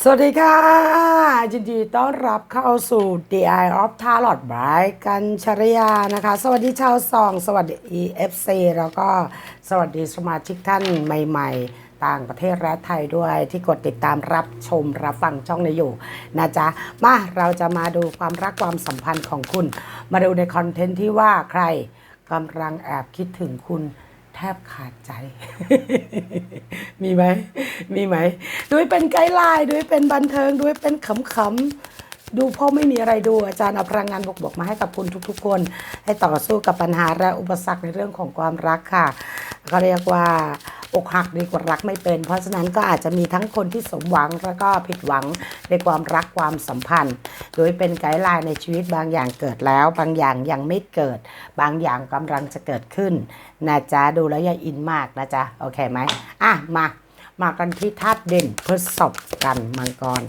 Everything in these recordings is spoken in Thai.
สวัสดีค่ะยินดีต้อนรับเข้าสู่ The Eye of Tarot by กันชรยานะคะ สวัสดีชาวซอง สวัสดี EFC แล้วก็สวัสดีสมาชิกท่านใหม่ๆ ต่างประเทศและไทยด้วยที่กดติดตามรับชมรับฟังช่องในอยู่นะจ๊ะ มาเราจะมาดูความรักความสัมพันธ์ของคุณ มาดูในคอนเทนต์ที่ว่าใครกำลังแอบคิดถึงคุณ บขาดใจ มีไหม มีไหม ด้วยเป็นไกด์ไลน์ด้วยเป็นบันเทิงด้วยเป็นขำๆ ดูเพราะไม่มีอะไรดูอาจารย์เอาพลังงานบวกๆมาให้กับคุณทุกๆ คน ให้ต่อสู้กับปัญหาและอุปสรรคในเรื่องของความรักค่ะ ก็เรียกว่า อกหักดีกว่ารักไม่เป็น เพราะฉะนั้นก็อาจจะมีทั้งคนที่สมหวังแล้วก็ผิดหวังในความรักความสัมพันธ์ โดยเป็นไกด์ไลน์ในชีวิตบางอย่างเกิดแล้ว บางอย่างยังไม่เกิด บางอย่างกำลังจะเกิดขึ้นนะจ๊ะดูแล้วอย่าอินมากนะจ๊ะโอเคไหมอะมามากันที่ธาตุเด่นพฤษภกันมังกร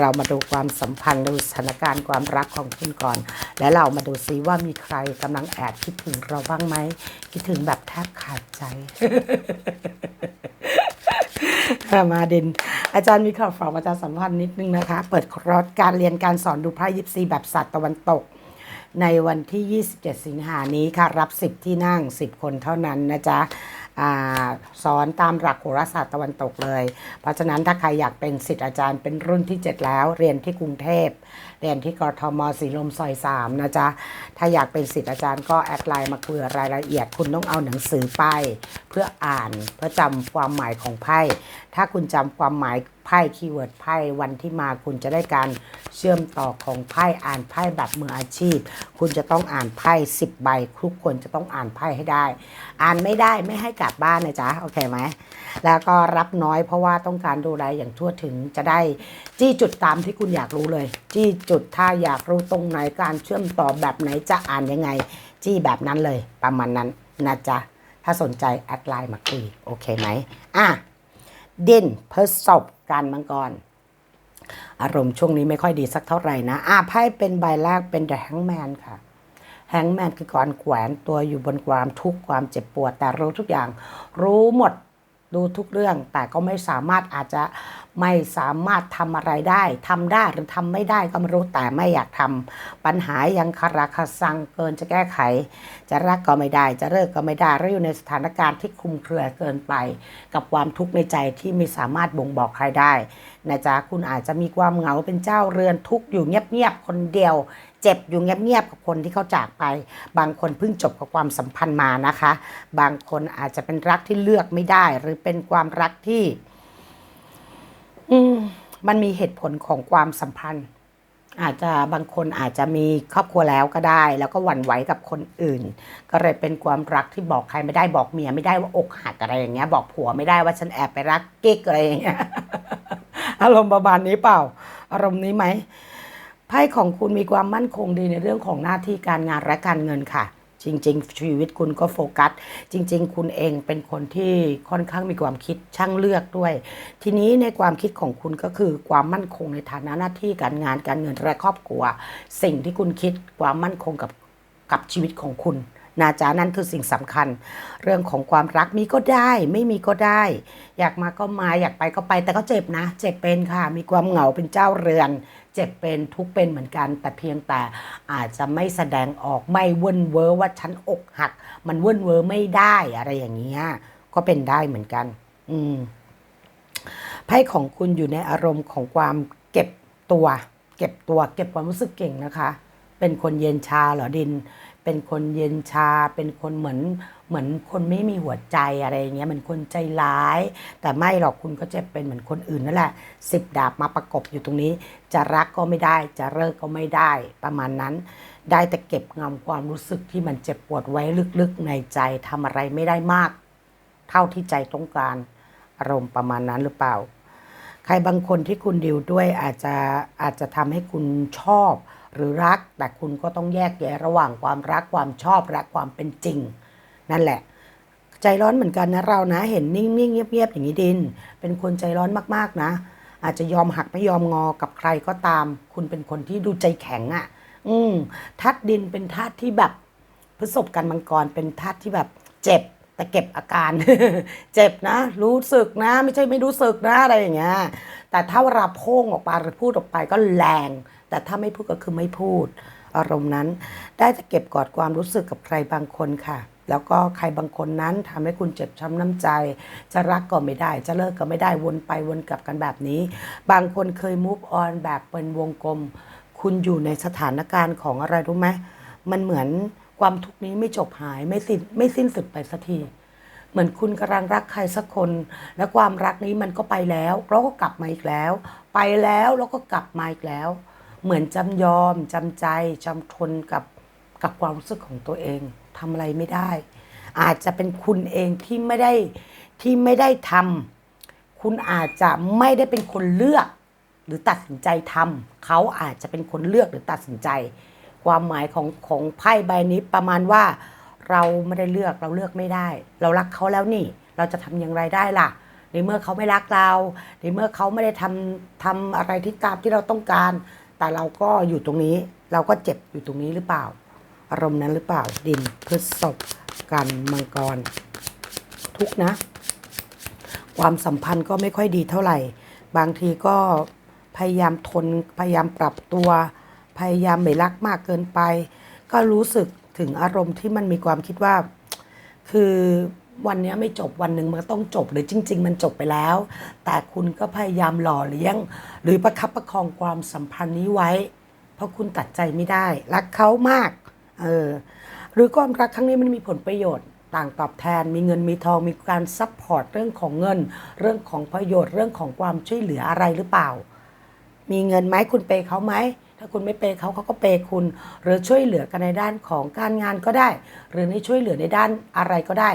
เรามาดูความสัมพันธ์ดูสถานการณ์ความรักของคุณก่อน และเรามาดูซิว่ามีใครกำลังแอบคิดถึงเราบ้างไหม คิดถึงแบบแทบขาดใจ มาเด่นอาจารย์มีข่าวฝากประชาสัมพันธ์นิดนึงนะคะ เปิดคอร์สการเรียนการสอนดูไพ่ยิปซีแบบศาสตร์ตะวันตก ในวันที่ 27 สิงหานี้ค่ะ รับ 10 ที่นั่ง 10 คนเท่านั้นนะจ๊ะอา สอนตามหลักโหราศาสตร์ตะวันตกเลย เพราะฉะนั้นถ้าใครอยากเป็นศิษย์อาจารย์เป็นรุ่นที่ 7 แล้ว เรียนที่กรุงเทพ เรียนที่กรทมสีลมซอย 3 นะจ๊ะ ถ้าอยากเป็นศิษย์อาจารย์ก็แอดไลน์มาคุยรายละเอียด คุณต้องเอาหนังสือไป เพื่ออ่านเพื่อจำความหมายของไพ่ ถ้าคุณจำความหมายไพ่คีย์เวิร์ดไพ่วันที่มาคุณจะได้การเชื่อมต่อของไพ่อ่านไพ่แบบมืออาชีพ คุณจะต้องอ่านไพ่สิบใบทุกคนจะต้องอ่านไพ่ให้ได้ อ่านไม่ได้ไม่ให้กลับบ้านนะจ๊ะโอเคไหมแล้วก็รับน้อยเพราะว่าต้องการดูแลอย่างทั่วถึงจะได้ จี้จุดตามที่คุณอยากรู้เลย จี้จุดถ้าอยากรู้ตรงไหนการเชื่อมต่อแบบไหนจะอ่านยังไง จี้แบบนั้นเลย ประมาณนั้นนะจ๊ะถ้าสนใจแอดไลน์มาคุยโอเคไหมอะด่นเพฤษภการมังกร อารมณ์ช่วงนี้ไม่ค่อยดีสักเท่าไหร่นะอ่าไพ่เป็นใบแรกเป็น The Hangman ค่ะ Hangman คือการแขวนตัวอยู่บนความทุกข์ความเจ็บปวด แต่รู้ทุกอย่าง รู้หมดดูทุกเรื่อง แต่ก็ไม่สามารถอาจจะไม่สามารถทำอะไรได้ทำได้หรือทำไม่ได้ก็ไม่รู้แต่ไม่อยากทำปัญหายังคาราคาซังเกินจะแก้ไข จะรักก็ไม่ได้ จะเลิกก็ไม่ได้แล้วอยู่ในสถานการณ์ที่คลุมเครือเกินไป กับความทุกข์ในใจที่ไม่สามารถบ่งบอกใครได้นะจ๊ะคุณอาจจะมีความเหงาเป็นเจ้าเรือนทุกข์อยู่เงียบๆคนเดียว เจ็บอยู่เงียบๆกับคนที่เขาจากไป บางคนเพิ่งจบกับความสัมพันธ์มานะคะ บางคนอาจจะเป็นรักที่เลือกไม่ได้ หรือเป็นความรักที่ อืมมันมีเหตุผลของความสัมพันธ์ อาจจะบางคนอาจจะมีครอบครัวแล้วก็ได้ แล้วก็หวั่นไหวกับคนอื่น ก็เลยเป็นความรักที่บอกใครไม่ได้บอกเมียไม่ได้ว่าอกหักอะไรอย่างเงี้ย บอกผัวไม่ได้ว่าฉันแอบไปรักกิ๊กอะไรอย่างเงี้ยอารมณ์ประมาณนี้เปล่า อารมณ์นี้ไหม ไพ่ของคุณมีความมั่นคงดีในเรื่องของหน้าที่การงานและการเงินค่ะ จริง ๆ ชีวิตคุณก็โฟกัส จริง ๆ คุณเองเป็นคนที่ค่อนข้างมีความคิดช่างเลือกด้วย ทีนี้ในความคิดของคุณก็คือความมั่นคงในฐานะหน้าที่การงานการเงินและครอบครัว สิ่งที่คุณคิดความมั่นคงกับกับชีวิตของคุณนะจ๊ะนั่นคือสิ่งสำคัญ เรื่องของความรักมีก็ได้ ไม่มีก็ได้ อยากมาก็มาอยากไปก็ไป แต่ก็เจ็บนะ เจ็บเป็นค่ะ มีความเหงาเป็นเจ้าเรือน เจ็บเป็นทุกเป็นเหมือนกัน แต่เพียงแต่อาจจะไม่แสดงออกไม่เว่นเวอว่าฉันอกหัก มันเว่นเวอไม่ได้อะไรอย่างเงี้ยก็เป็นได้เหมือนกัน อืมไพ่ของคุณอยู่ในอารมณ์ของความเก็บตัว เก็บตัว เก็บความรู้สึกเก่งนะคะ เป็นคนเย็นชาเหรอดิน เป็นคนเย็นชา เป็นคนเหมือนเหมือนคนไม่มีหัวใจอะไรอย่างเงี้ยเหมือนคนใจร้าย แต่ไม่หรอกคุณก็จะเป็นเหมือนคนอื่นนั่นแหละสิบดาบมาประกบอยู่ตรงนี้ จะรักก็ไม่ได้ จะเลิกก็ไม่ได้ ประมาณนั้น ได้แต่เก็บงำความรู้สึกที่มันเจ็บปวดไว้ลึกๆในใจทำอะไรไม่ได้มาก เท่าที่ใจต้องการอารมณ์ประมาณนั้นหรือเปล่า ใครบางคนที่คุณดิวด้วยอาจจะอาจจะทำให้คุณชอบหรือรัก แต่คุณก็ต้องแยกแยะระหว่างความรักความชอบและความเป็นจริง นั่นแหละ ใจร้อนเหมือนกันนะเรานะ เห็นนิ่งๆเงียบๆอย่างนี้ดิน เป็นคนใจร้อนมากๆนะ อาจจะยอมหักไม่ยอมงอกับใครก็ตาม คุณเป็นคนที่ดูใจแข็งอะ่ะ อืมทัดดินเป็นทัดที่แบบพฤษภกันมังกรเป็นทัดที่แบบเจ็บแต่เก็บอาการ เจ็บนะ รู้สึกนะ ไม่ใช่ไม่รู้สึกนะอะไรอย่างเงี้ยแต่ถ้าเวลาโพ่งออกมาหรือพูดออกไปก็แรง แต่ถ้าไม่พูดก็คือไม่พูด อารมณ์นั้น ได้จะเก็บกอดความรู้สึกกับใครบางคนค่ะ แล้วก็ใครบางคนนั้นทำให้คุณเจ็บช้ำน้ำใจ จะรักก็ไม่ได้ จะเลิกก็ไม่ได้วนไปวนกลับกันแบบนี้ บางคนเคย move on แบบเป็นวงกลม คุณอยู่ในสถานการณ์ของอะไรรู้ไหมมันเหมือนความทุกข์นี้ไม่จบหายไม่สิ้นไม่สิ้นสุดไปสักทีเหมือนคุณกำลังรักใครสักคน และความรักนี้มันก็ไปแล้วแล้วก็กลับมาอีกแล้ว ไปแล้วแล้วก็กลับมาอีกแล้ว เหมือนจำยอมจำใจจำทนกับ กับความรู้สึกของตัวเองทำอะไรไม่ได้ อาจจะเป็นคุณเองที่ไม่ได้ที่ไม่ได้ทำคุณอาจจะไม่ได้เป็นคนเลือก หรือตัดสินใจทำเขาอาจจะเป็นคนเลือกหรือตัดสินใจ ความหมายของของไพ่ใบนี้ประมาณว่า เราไม่ได้เลือกเราเลือกไม่ได้ เรารักเขาแล้วนี่ เราจะทำอย่างไรได้ล่ะในเมื่อเขาไม่รักเราในเมื่อเขาไม่ได้ทำทำอะไรที่ตามที่เราต้องการ แต่เราก็อยู่ตรงนี้ เราก็เจ็บอยู่ตรงนี้หรือเปล่า อารมณ์นั้นหรือเปล่าดินพฤษภกันมังกร ทุกนะ ความสัมพันธ์ก็ไม่ค่อยดีเท่าไหร่ บางทีก็พยายามทนพยายามปรับตัว พยายามไม่รักมากเกินไป ก็รู้สึกถึงอารมณ์ที่มันมีความคิดว่า คือวันนี้ไม่จบวันหนึ่งมันต้องจบหรือจริง ๆ มันจบไปแล้ว แต่คุณก็พยายามหล่อเลี้ยง หรือประคับประคองความสัมพันธ์นี้ไว้ เพราะคุณตัดใจไม่ได้ รักเขามาก เออหรือความรักครั้งนี้มันมีผลประโยชน์ต่างตอบแทน มีเงินมีทองมีการซัพพอร์ตเรื่องของเงิน เรื่องของประโยชน์เรื่องของความช่วยเหลืออะไรหรือเปล่า มีเงินไหมคุณเปย์เขาไหมถ้าคุณไม่เปย์เขาเขาก็เปย์คุณ หรือช่วยเหลือกันในด้านของการงานก็ได้ หรือในช่วยเหลือในด้านอะไรก็ได้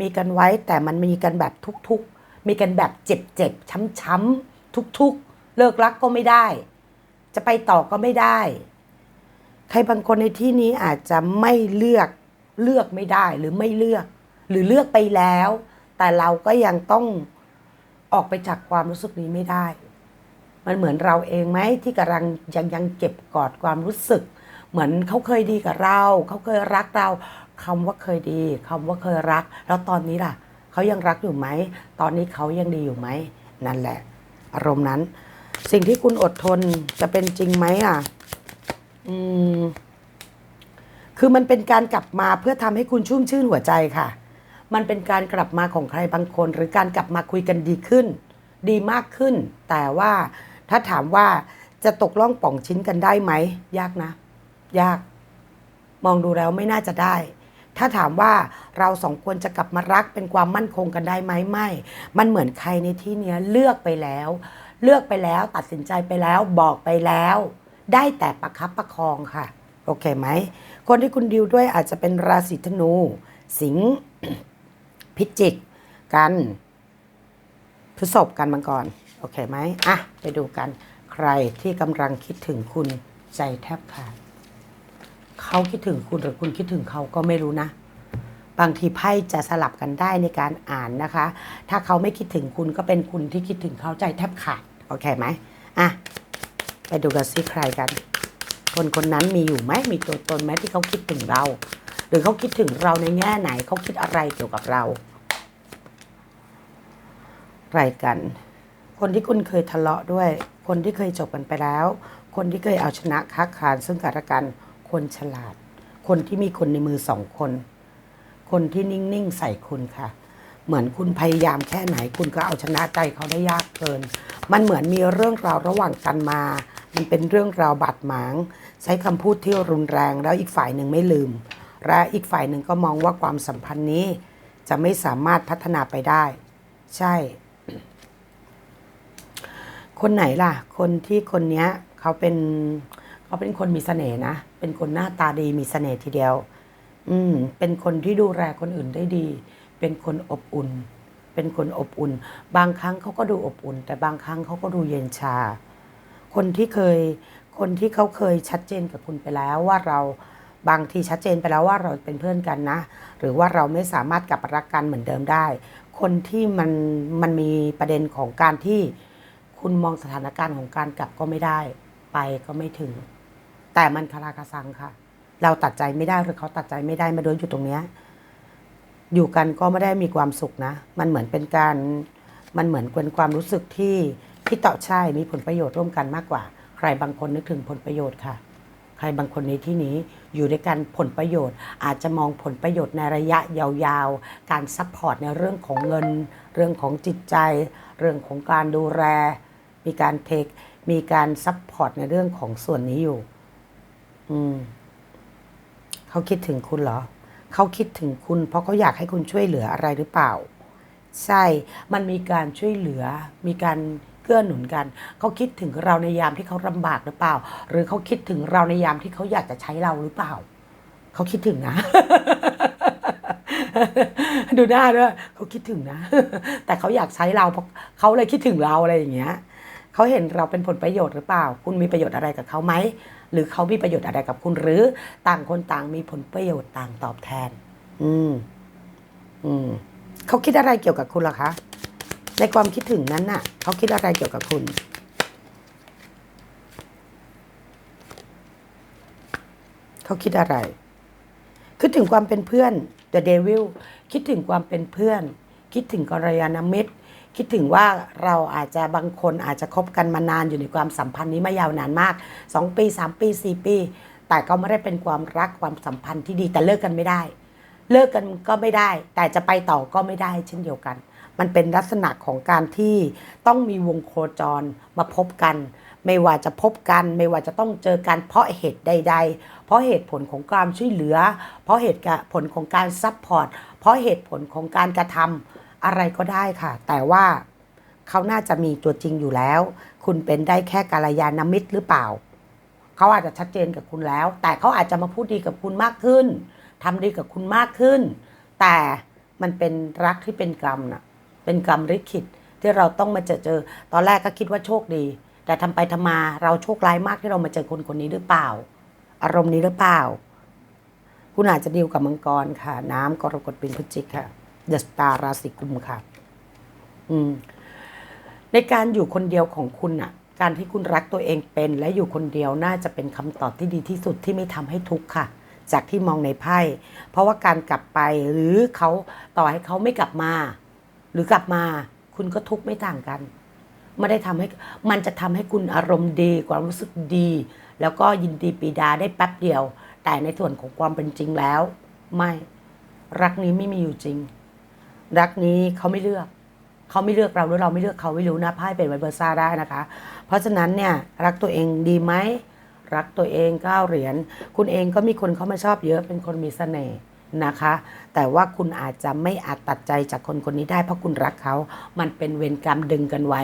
มีกันไว้แต่มันมีกันแบบทุกๆ มีกันแบบเจ็บๆช้ำๆทุกๆ เลิกรักก็ไม่ได้ จะไปต่อก็ไม่ได้ ใครบางคนในที่นี้อาจจะไม่เลือกเลือกไม่ได้หรือไม่เลือก หรือเลือกไปแล้ว แต่เราก็ยังต้องออกไปจากความรู้สึกนี้ไม่ได้ มันเหมือนเราเองไหมที่กำลังยังยังเก็บกอดความรู้สึก เหมือนเขาเคยดีกับเรา เขาเคยรักเราคำว่าเคยดีคำว่าเคยรัก แล้วตอนนี้ล่ะเขายังรักอยู่ไหม ตอนนี้เขายังดีอยู่ไหมนั่นแหละ อารมณ์นั้น สิ่งที่คุณอดทนจะเป็นจริงไหมอะ อืม คือมันเป็นการกลับมาเพื่อทำให้คุณชุ่มชื่นหัวใจค่ะ มันเป็นการกลับมาของใครบางคน หรือการกลับมาคุยกันดีขึ้น ดีมากขึ้น แต่ว่าถ้าถามว่าจะตกล่องป่องชิ้นกันได้ไหม ยากนะ ยาก มองดูแล้วไม่น่าจะได้ ถ้าถามว่าเราสองคนจะกลับมารักเป็นความมั่นคงกันได้ไหมไม่ มันเหมือนใครในที่เนี้ยเลือกไปแล้ว เลือกไปแล้วตัดสินใจไปแล้วบอกไปแล้ว ได้แต่ประคับประคองค่ะ โอเคไหม คนที่คุณดิวด้วยอาจจะเป็นราศีธนู สิงห์พิจิก กันพฤษภกันมังกร โอเคไหมอะ ไปดูกัน ใครที่กำลังคิดถึงคุณใจแทบขาดเขาคิดถึงคุณหรือคุณคิดถึงเขาก็ไม่รู้นะบางทีไพ่จะสลับกันได้ในการอ่านนะคะ ถ้าเขาไม่คิดถึงคุณก็เป็นคุณที่คิดถึงเขาใจแทบขาด โอเคไหมอะ ไปดูกันซิใครกัน คนคนนั้นมีอยู่ไหมมีตัวตนไหมที่เขาคิดถึงเรา หรือเขาคิดถึงเราในแง่ไหนเขาคิดอะไรเกี่ยวกับเราใครกัน คนที่คุณเคยทะเลาะด้วย คนที่เคยจบกันไปแล้ว คนที่เคยเอาชนะค้าขานซึ่งกันและกัน คนฉลาด คนที่มีคนในมือสองคน คนที่นิ่งๆใส่คุณค่ะเหมือนคุณพยายามแค่ไหนคุณก็เอาชนะใจเขาได้ยากเกิน มันเหมือนมีเรื่องราวระหว่างกันมา มันเป็นเรื่องราวบาดหมาง ใช้คำพูดที่รุนแรงแล้วอีกฝ่ายหนึ่งไม่ลืม และอีกฝ่ายหนึ่งก็มองว่าความสัมพันธ์นี้ จะไม่สามารถพัฒนาไปได้ ใช่ คนไหนล่ะ คนที่คนเนี้ยเขาเป็นเขาเป็นคนมีเสน่ห์นะ เป็นคนหน้าตาดีมีเสน่ห์ทีเดียว อืม เป็นคนที่ดูแลคนอื่นได้ดี เป็นคนอบอุ่น เป็นคนอบอุ่น บางครั้งเขาก็ดูอบอุ่น แต่บางครั้งเขาก็ดูเย็นชา คนที่เคย คนที่เขาเคยชัดเจนกับคุณไปแล้วว่าเราบางทีชัดเจนไปแล้วว่าเราเป็นเพื่อนกันนะ หรือว่าเราไม่สามารถกลับรักกันเหมือนเดิมได้ คนที่มันมันมีประเด็นของการที่คุณมองสถานการณ์ของการกลับก็ไม่ได้ ไปก็ไม่ถึง แต่มันคาราคาซังค่ะ เราตัดใจไม่ได้หรือเขาตัดใจไม่ได้มาโดนอยู่ตรงเนี้ยอยู่กันก็ไม่ได้มีความสุขนะ มันเหมือนเป็นการมันเหมือนเป็นความรู้สึกที่ ที่ต่อใช่มีผลประโยชน์ร่วมกันมากกว่า ใครบางคนนึกถึงผลประโยชน์ค่ะ ใครบางคนในที่นี้อยู่ด้วยกันผลประโยชน์ อาจจะมองผลประโยชน์ในระยะยาวๆ การซัพพอร์ตในเรื่องของเงิน เรื่องของจิตใจ เรื่องของการดูแล มีการเทค มีการซัพพอร์ตในเรื่องของส่วนนี้อยู่ อืมเขาคิดถึงคุณเหรอ เขาคิดถึงคุณ เพราะเขาอยากให้คุณช่วยเหลืออะไรหรือเปล่า ใช่ มันมีการช่วยเหลือ มีการ เกื้อหนุนกัน เขาคิดถึงเราในยามที่เขาลำบากหรือเปล่า หรือเขาคิดถึงเราในยามที่เขาอยากจะใช้เราหรือเปล่า เขาคิดถึงนะ ดูหน้าด้วยเขาคิดถึงนะ แต่เขาอยากใช้เราเพราะเขาเลยคิดถึงเราอะไรอย่างเงี้ยเขาเห็นเราเป็นผลประโยชน์หรือเปล่า คุณมีประโยชน์อะไรกับเขาไหมหรือเขามีประโยชน์อะไรกับคุณหรือต่างคนต่างมีผลประโยชน์ต่างตอบแทน อืม อืมเขาคิดอะไรเกี่ยวกับคุณล่ะคะ ในความคิดถึงนั้นน่ะเขาคิดอะไรเกี่ยวกับคุณ เขาคิดอะไร คิดถึงความเป็นเพื่อน The Devil คิดถึงความเป็นเพื่อน คิดถึงกัลยาณมิตร คิดถึงว่าเราอาจจะบางคนอาจจะคบกันมานานอยู่ในความสัมพันธ์นี้มายาวนานมาก 2 ปี 3 ปี 4 ปี แต่ก็ไม่ได้เป็นความรักความสัมพันธ์ที่ดีแต่เลิกกันไม่ได้ เลิกกันก็ไม่ได้ แต่จะไปต่อก็ไม่ได้เช่นเดียวกัน มันเป็นลักษณะของการที่ต้องมีวงโคจรมาพบกัน ไม่ว่าจะพบกัน ไม่ว่าจะต้องเจอกันเพราะเหตุใด ๆ เพราะเหตุผลของการช่วยเหลือ เพราะเหตุผลของการซัพพอร์ตเพราะเหตุผลของการกระทำอะไรก็ได้ค่ะ แต่ว่าเขาน่าจะมีตัวจริงอยู่แล้ว คุณเป็นได้แค่กาลยานมิตรหรือเปล่า เขาอาจจะชัดเจนกับคุณแล้ว แต่เขาอาจจะมาพูดดีกับคุณมากขึ้นทำดีกับคุณมากขึ้น แต่มันเป็นรักที่เป็นกรรมน่ะ เป็นกรรมลิขิตที่เราต้องมาเจอเจอ ตอนแรกก็คิดว่าโชคดี แต่ทำไปทำมาเราโชคร้ายมากที่เรามาเจอคนคนนี้หรือเปล่า อารมณ์นี้หรือเปล่า คุณอาจจะดีลกับมังกรค่ะ น้ำกรกฎเป็นพฤจิกค่ะเดอะสตาราศีกุมค่ะ อืม ในการอยู่คนเดียวของคุณน่ะการที่คุณรักตัวเองเป็น และอยู่คนเดียวน่าจะเป็นคำตอบที่ดีที่สุดที่ไม่ทำให้ทุกข์ค่ะ จากที่มองในไพ่ เพราะว่าการกลับไปหรือเขาต่อให้เขาไม่กลับมา รือกลับมาคุณก็ทุกข์ไม่ต่างกันไม่ได้ทำให้มันจะทำให้คุณอารมณ์ดีความรู้สึกดี แล้วก็ยินดีปีดาได้แป๊บเดียว แต่ในส่วนของความเป็นจริงแล้ว ไม่รักนี้ไม่มีอยู่จริง รักนี้เขาไม่เลือก เขาไม่เลือกเราหรือเราไม่เลือกเขาไม่รู้นะไพ่เป็นไวเบอร์ซ่าได้นะคะ เพราะฉะนั้นเนี่ยรักตัวเองดีไหมรักตัวเองก้าเหรียญคุณเองก็มีคนเขามาชอบเยอะเป็นคนมีเสน่ห์ นะคะ แต่ว่าคุณอาจจะไม่อาจตัดใจจากคนคนนี้ได้เพราะคุณรักเขา มันเป็นเวรกรรมดึงกันไว้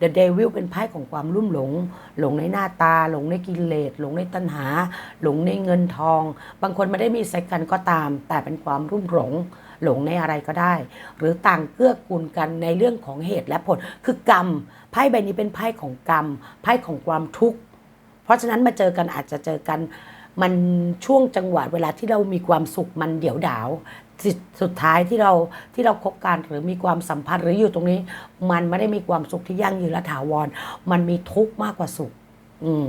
The Devil เป็นไพ่ของความลุ่มหลง หลงในหน้าตา หลงในกิเลส หลงในตัณหา หลงในเงินทอง บางคนไม่ได้มีเซ็กกันก็ตาม แต่เป็นความรุ่มหลงหลงในอะไรก็ได้ หรือต่างเกื้อกูลกันในเรื่องของเหตุและผล คือกรรมไพ่ใบนี้เป็นไพ่ของกรรมไพ่ของความทุกข์ เพราะฉะนั้นมาเจอกันอาจจะเจอกัน มันช่วงจังหวะเวลาที่เรามีความสุขมันเดี่ยวดาวสุดสุดท้ายที่เราที่เราคบกันหรือมีความสัมพันธ์หรืออยู่ตรงนี้ มันไม่ได้มีความสุขที่ยั่งยืนและถาวร มันมีทุกข์มากกว่าสุข อืม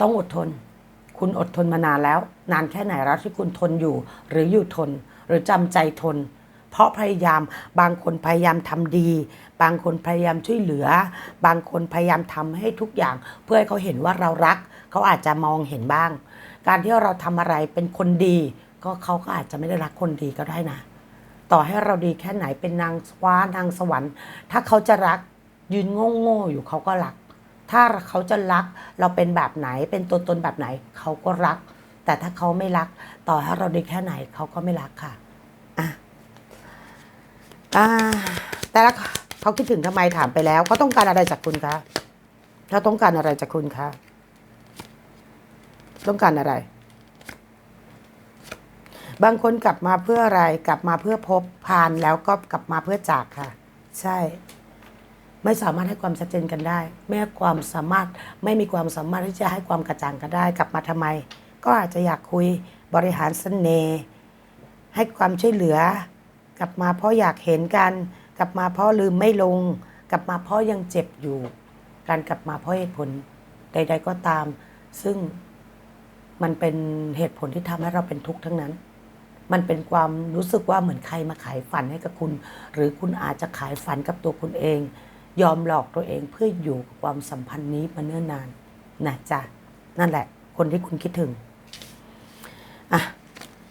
ต้องอดทน คุณอดทนมานานแล้ว นานแค่ไหนแล้วที่คุณทนอยู่ หรืออยู่ทน หรือจำใจทน เพราะพยายามบางคนพยายามทำดี บางคนพยายามช่วยเหลือ บางคนพยายามทำให้ทุกอย่าง เพื่อให้เขาเห็นว่าเรารัก เขาอาจจะมองเห็นบ้าง การที่เราทำอะไรเป็นคนดี ก็เขาก็อาจจะไม่ได้รักคนดีก็ได้นะ ต่อให้เราดีแค่ไหนเป็นนางฟ้านางสวรรค์ ถ้าเขาจะรักยืนโง่ๆอยู่เขาก็รัก ถ้าเขาจะรักเราเป็นแบบไหนเป็นตัวตนแบบไหน เขาก็รัก แต่ถ้าเขาไม่รัก ต่อให้เราดีแค่ไหนเขาก็ไม่รักค่ะ อ่า แต่ละเขาคิดถึงทำไมถามไปแล้วเขาต้องการอะไรจากคุณคะเขาต้องการอะไรจากคุณคะต้องการอะไร บางคนกลับมาเพื่ออะไร กลับมาเพื่อพบผ่านแล้วก็กลับมาเพื่อจากค่ะ ใช่ ไม่สามารถให้ความชัดเจนกันได้ ไม่ให้ความสามารถไม่มีความสามารถที่จะให้ความกระจ่างกันได้ กลับมาทำไม ก็อาจจะอยากคุยบริหารเสน่ห์ให้ความช่วยเหลือ กลับมาเพราะอยากเห็นกัน กลับมาเพราะลืมไม่ลง กลับมาเพราะยังเจ็บอยู่ การกลับมาเพราะเหตุผลใด ๆ ก็ตาม ซึ่งมันเป็นเหตุผลที่ทำให้เราเป็นทุกข์ทั้งนั้น มันเป็นความรู้สึกว่าเหมือนใครมาขายฝันให้กับคุณ หรือคุณอาจจะขายฝันกับตัวคุณเอง ยอมหลอกตัวเองเพื่ออยู่กับความสัมพันธ์นี้มาเนิ่นนานนะจ๊ะนั่นแหละ คนที่คุณคิดถึง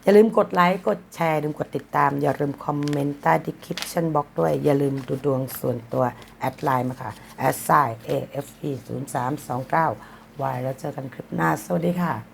อย่าลืมกดไลค์ กดแชร์อย่าลืมกดติดตาม อย่าลืมคอมเมนต์ใต้ดีสคริปชันบล็อกด้วย อย่าลืมดูดวงส่วนตัว แอดไลน์มาค่ะ a s i AFE 0329 Y แล้วเจอกันคลิปหน้า สวัสดีค่ะ